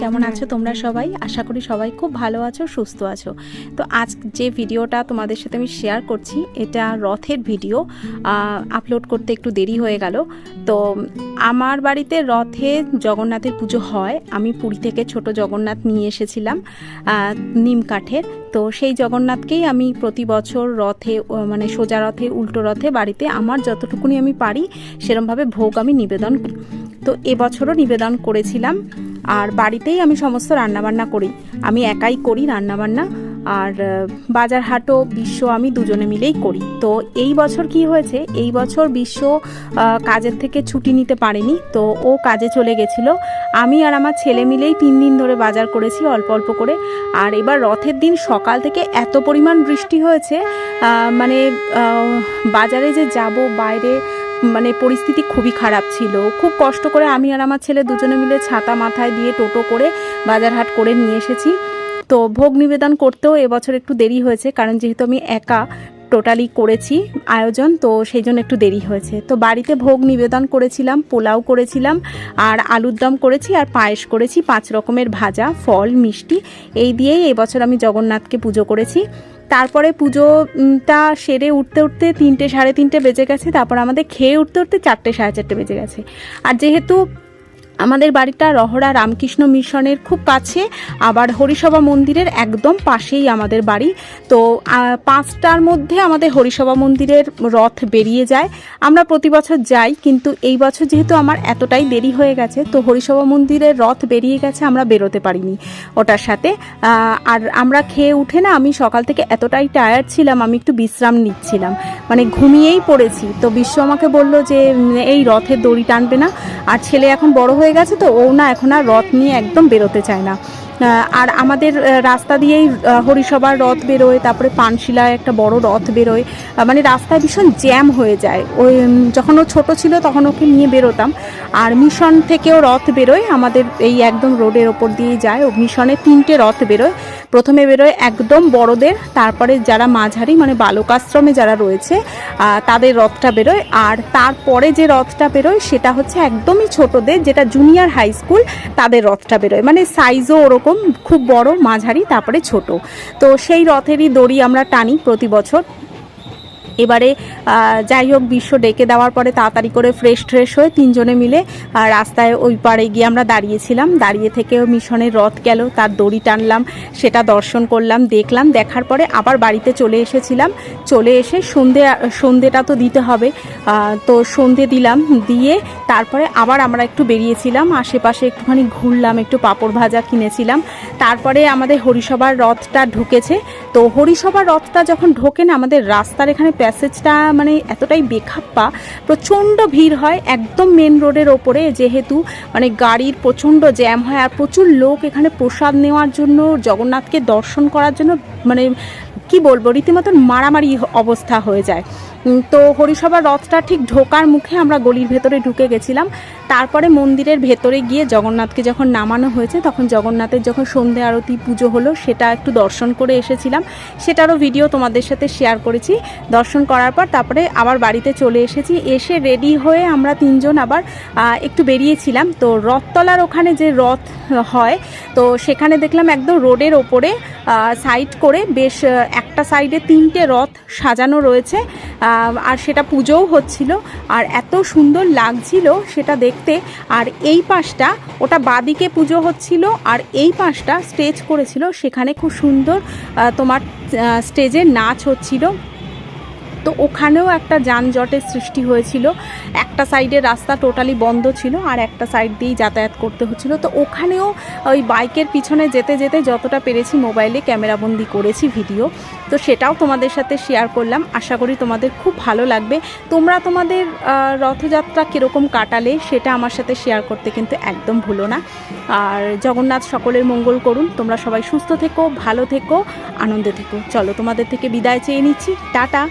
কেমন আছো তোমরা সবাই? আশা করি সবাই খুব ভালো আছো, সুস্থ আছো। তো আজ যে ভিডিওটা তোমাদের সাথে আমি শেয়ার করছি, এটা রথের ভিডিও আপলোড করতে একটু দেরি হয়ে গেল। তো আমার বাড়িতে রথে জগন্নাথের পুজো হয়। আমি পুরী থেকে ছোট জগন্নাথ নিয়ে এসেছিলাম নিম কাঠের। তো সেই জগন্নাথকেই আমি প্রতি বছর রথে মানে সোজা রথে, উল্টো রথে বাড়িতে আমার যতটুকুনি আমি পারি, সেরমভাবে ভোগ আমি নিবেদন করি। তো এবছরও নিবেদন করেছিলাম। আর বাড়িতেই আমি সমস্ত রান্নাবান্না করি। আমি একাই করি রান্নাবান্না আর বাজার হাটও বিশ্ব আমি দুজনে মিলেই করি। তো এই বছর কি হয়েছে? এই বছর বিশ্ব কাজের থেকে ছুটি নিতে পারেনি। তো ও কাজে চলে গেছিল। আমি আর আমার ছেলে মিলেই তিন দিন ধরে বাজার করেছি অল্প অল্প করে। আর এবার রথের দিন সকাল থেকে এত পরিমাণ বৃষ্টি হয়েছে মানে বাজারে যে যাব, বাইরে মানে পরিস্থিতি খুবই খারাপ ছিল। খুব কষ্ট করে আমি আর আমার ছেলে দুজনে মিলে ছাতা মাথায় দিয়ে টোটো করে বাজারহাট করে নিয়ে এসেছি। তো ভোগ নিবেদন করতেও এবছর একটু দেরি হয়েছে, কারণ যেহেতু আমি একা টোটালি করেছি আয়োজন, তো সেই জন্য একটু দেরি হয়েছে। তো বাড়িতে ভোগ নিবেদন করেছিলাম, পোলাও করেছিলাম, আর আলুর দম করেছি, আর পায়েস করেছি, পাঁচ রকমের ভাজা, ফল, মিষ্টি, এই দিয়েই এবছর আমি জগন্নাথকে পুজো করেছি। তারপরে পুজোটা সেরে উঠতে উঠতে তিনটে, সাড়ে তিনটে বেজে গেছে, তারপর আমাদের খেয়ে উঠতে উঠতে চারটে, সাড়ে চারটে বেজে গেছে। আর যেহেতু আমাদের বাড়িটা রহরা রামকৃষ্ণ মিশনের খুব কাছে, আবার হরিসভা মন্দিরের একদম পাশেই আমাদের বাড়ি। তো পাঁচটার মধ্যে আমাদের হরিসভা মন্দিরের রথ বেরিয়ে যায়। আমরা প্রতি বছর যাই, কিন্তু এই বছর যেহেতু আমার এতটাই দেরি হয়ে গেছে, তো হরিসভা মন্দিরের রথ বেরিয়ে গেছে, আমরা বেরোতে পারিনি ওটার সাথে। আর আমরা খেয়ে উঠে না, আমি সকাল থেকে এতটাই টায়ার্ড ছিলাম, আমি একটু বিশ্রাম নিচ্ছিলাম। মানে ঘুমিয়েই পড়েছি। তো বিশ্ব আমাকে বলল যে, এই রথের দড়ি টানবে না। আর ছেলে এখন বড় হয়ে গেছে তো, ও না এখন আর রথ নিয়ে একদম বেরোতে চায় না। আর আমাদের রাস্তা দিয়েই হরিসভার রথ বেরোয়, তারপরে পানশিলায় একটা বড় রথ বেরোয়। মানে রাস্তায় ভীষণ জ্যাম হয়ে যায়। ওই যখন ও ছোটো ছিল তখন ওকে নিয়ে বেরোতাম। আর মিশন থেকেও রথ বেরোয়, আমাদের এই একদম রোডের ওপর দিয়েই যায়। ও মিশনে তিনটে রথ বেরোয়। প্রথমে বেরোয় একদম বড়দের, তারপরে যারা মাঝারি মানে বালকাশ্রমে যারা রয়েছে তাদের রথটা বেরোয়। আর তারপরে যে রথটা বেরোয়, সেটা হচ্ছে একদমই ছোটদের, যেটা জুনিয়র হাই স্কুল তাদের রথটা বেরোয়। মানে সাইজও ওরকম, খুব বড়, মাঝারি, তারপরে ছোট। তো সেই রথেরই দড়ি আমরা টানি প্রতি বছর। এবারে যাই হোক, বিশ্ব ডেকে দেওয়ার পরে তাড়াতাড়ি করে ফ্রেশ ট্রেশ হয়ে তিনজনে মিলে রাস্তায় ওই পাড়ে গিয়ে আমরা দাঁড়িয়েছিলাম। দাঁড়িয়ে থেকে মিশনের রথ গেল, তার দড়ি টানলাম, সেটা দর্শন করলাম, দেখলাম, দেখার পরে আবার বাড়িতে চলে এসেছিলাম। চলে এসে সন্ধে, সন্ধেটা তো দিতে হবে তো সন্ধে দিলাম, দিয়ে তারপরে আবার আমরা একটু বেরিয়েছিলাম, আশেপাশে একটুখানি ঘুরলাম, একটু পাঁপড় ভাজা কিনেছিলাম। তারপরে আমাদের হরিসভার রথটা ঢুকেছে। তো হরিসভার রথটা যখন ঢোকে না, আমাদের রাস্তার এখানে প্যাসেজটা মানে এতটাই বেখাপ্পা, প্রচণ্ড ভিড় হয় একদম মেন রোডের ওপরে, যেহেতু মানে গাড়ির প্রচণ্ড জ্যাম হয় আর প্রচুর লোক এখানে প্রসাদ নেওয়ার জন্য, জগন্নাথকে দর্শন করার জন্য মানে কি বলব, রীতিমতন মারামারি অবস্থা হয়ে যায়। তো হরিসভার রথটা ঠিক ঢোকার মুখে আমরা গলির ভেতরে ঢুকে গেছিলাম। তারপরে মন্দিরের ভেতরে গিয়ে জগন্নাথকে যখন নামানো হয়েছে, তখন জগন্নাথের যখন সন্ধে আরতি পুজো হলো, সেটা একটু দর্শন করে এসেছিলাম। সেটারও ভিডিও তোমাদের সাথে শেয়ার করেছি। দর্শন করার পর তারপরে আবার বাড়িতে চলে এসেছি। এসে রেডি হয়ে আমরা তিনজন আবার একটু বেরিয়েছিলাম। তো রথতলার ওখানে যে রথ হয়, তো সেখানে দেখলাম একদম রোডের ওপরে সাইড করে বেশ একটা সাইডে তিনটে রথ সাজানো রয়েছে আর সেটা পুজোও হচ্ছিল। আর এত সুন্দর লাগছিল সেটা দেখতে। আর এই পাশটা, ওটা বাদিকে পুজো হচ্ছিল, আর এই পাশটা স্টেজ করেছিল। সেখানে খুব সুন্দর তোমার স্টেজে নাচ হচ্ছিল। তো ওখানেও একটা যানজটের সৃষ্টি হয়েছিল। একটা সাইডের রাস্তা টোটালি বন্ধ ছিল আর একটা সাইড দিয়েই যাতায়াত করতে হচ্ছিল। তো ওখানেও ওই বাইকের পিছনে যেতে যেতে যতটা পেরেছি মোবাইলে ক্যামেরাবন্দি করেছি ভিডিও। তো সেটাও তোমাদের সাথে শেয়ার করলাম। আশা করি তোমাদের খুব ভালো লাগবে। তোমরা তোমাদের রথযাত্রা কীরকম কাটালে সেটা আমার সাথে শেয়ার করতে কিন্তু একদম ভুলো না। আর জগন্নাথ সকলের মঙ্গল করুন। তোমরা সবাই সুস্থ থেকো, ভালো থেকো, আনন্দে থেকো। চলো তোমাদের থেকে বিদায় চেয়ে নিচ্ছি। টাটা।